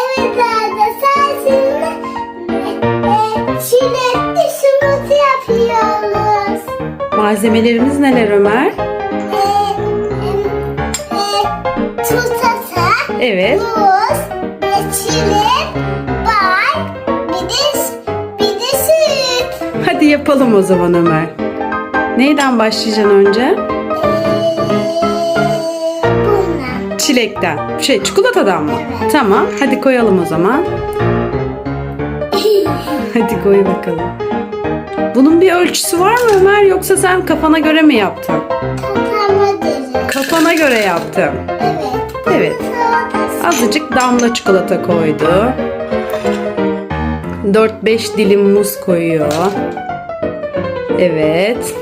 Evet anne sensinle e, çilekli smoothie yapıyoruz. Malzemelerimiz neler Ömer? E, e, e, Evet. muz, ve çilek, bal, bir de, bir de süt. Hadi yapalım o zaman Ömer. Neyden başlayacaksın önce? Çilekten. Şey çikolatadan mı? Evet. Tamam. Hadi koyalım o zaman. Hadi koy bakalım. Bunun bir ölçüsü var mı Ömer yoksa sen kafana göre mi yaptın? Tutama derim. Kafana göre yaptım. Evet. Evet. Azıcık damla çikolata koydu. 4-5 dilim muz koyuyor. Evet.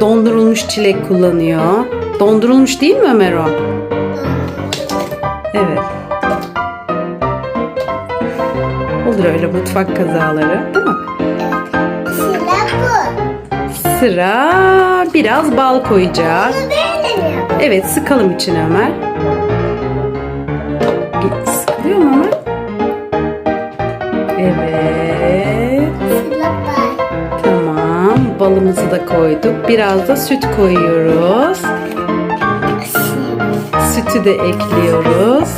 Dondurulmuş çilek kullanıyor. Dondurulmuş değil mi Ömer o? Evet. Olur öyle mutfak kazaları değil mi? Sıra bu. Sıra biraz bal koyacağız. Evet sıkalım içine Ömer. Bir Sıkılıyor mu Ömer? Evet. Tamam. Balımızı da koyduk. Biraz da süt koyuyoruz. Sütü de ekliyoruz.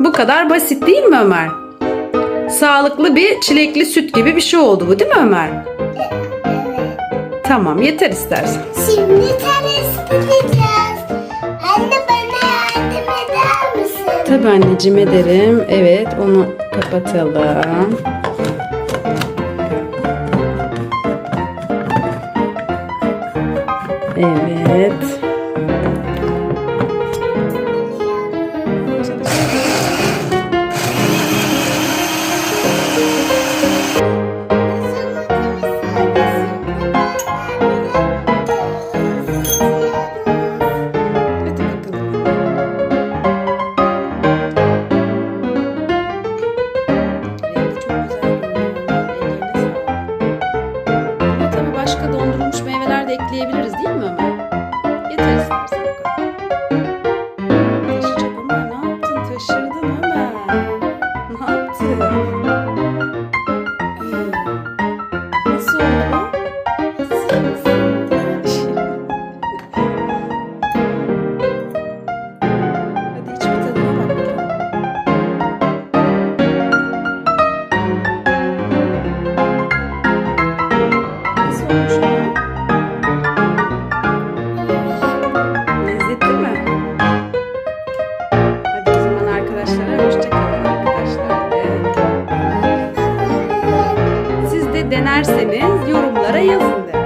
Bu kadar basit değil mi Ömer? Sağlıklı bir çilekli süt gibi bir şey oldu bu değil mi Ömer? Tamam yeter istersen. Şimdi gideceğiz. Anne bana yardım eder misin? Tabii anneciğim ederim. Evet onu kapatalım. Evet. Denerseniz yorumlara yazın de.